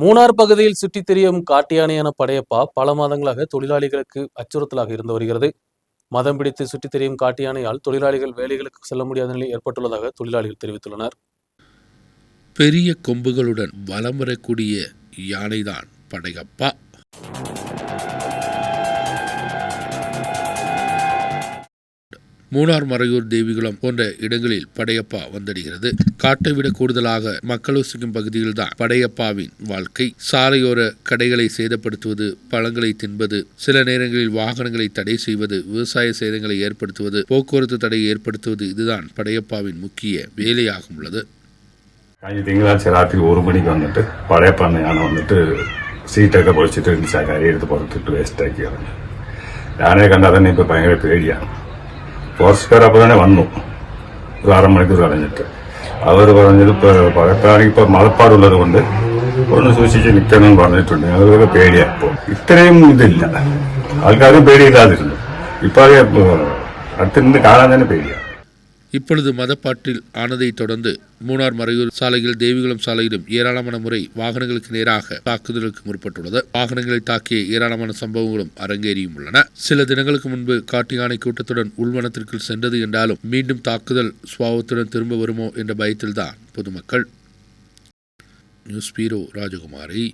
மூணார் பகுதியில் சுற்றித் திரியும் காட்டு யானையான படையப்பா பல மாதங்களாக தொழிலாளிகளுக்கு அச்சுறுத்தலாக இருந்து வருகிறது. மதம் பிடித்து சுற்றித் திரியும் காட்டு யானையால் தொழிலாளிகள் வேலைகளுக்கு செல்ல முடியாத நிலை ஏற்பட்டுள்ளதாக தொழிலாளிகள் தெரிவித்துள்ளனர். பெரிய கொம்புகளுடன் வலம் வரக்கூடிய யானைதான் படையப்பா. மூணார் மறையூர் தேவிகுளம் போன்ற இடங்களில் படையப்பா வந்தடைகிறது. காட்டை விட கூடுதலாக மக்கள் வசிக்கும் பகுதியில்தான் படையப்பாவின் வாழ்க்கை. சாலையோர கடைகளை சேதப்படுத்துவது பழங்களை தின்பது சில நேரங்களில் வாகனங்களை தடை செய்வது விவசாய சேதங்களை ஏற்படுத்துவது போக்குவரத்து தடையை ஏற்படுத்துவது இதுதான் படையப்பாவின் முக்கிய வேலையாகும் உள்ளது. காஞ்சி திங்களாச்சு ராத்திரி ஒரு மணிக்கு வந்துட்டு படையப்பான யானை வந்துட்டு சீட்டக்க பொழிச்சிட்டு இருந்துச்சு கறி எடுத்து போட்டு வேஸ்ட் ஆக்கி யானே கண்டால் தானே இப்போ பயங்கர பேடியாக ഫോറസ്റ്റുകാർ അപ്പോൾ തന്നെ വന്നു. ഒരു മണിക്കൂർ കളഞ്ഞിട്ട് അവർ പറഞ്ഞത് പഴയപ്പാണെങ്കിൽ ഇപ്പൊ മഴപ്പാടുള്ളത് കൊണ്ട് ഒന്ന് സൂക്ഷിച്ച് നിൽക്കണം എന്ന് പറഞ്ഞിട്ടുണ്ട്. ഞങ്ങൾക്ക് പേടിയാ ഇപ്പൊ. ഇത്രയും ഇതില്ല. ആൾക്കാരും പേടിയില്ലാതിരുന്നു. ഇപ്പൊ അത് അടുത്ത് നിന്ന് കാണാൻ തന്നെ പേടിയാണ് இப்பொழுது மதப்பாட்டில் ஆனதைத் தொடர்ந்து மூணார் மறையூர் சாலையில் தேவிகுளம் சாலையிலும் ஏராளமான முறை வாகனங்களுக்கு நேராக தாக்குதலுக்கு முற்பட்டுள்ளது. வாகனங்களை தாக்கிய ஏராளமான சம்பவங்களும் அரங்கேறியும் உள்ளன. சில தினங்களுக்கு முன்பு காட்டு யானை கூட்டத்துடன் உள்வனத்திற்குள் சென்றது என்றாலும் மீண்டும் தாக்குதல் சுவாபத்துடன் திரும்ப வருமோ என்ற பயத்தில்தான் பொதுமக்கள். News bureau Rajakumari.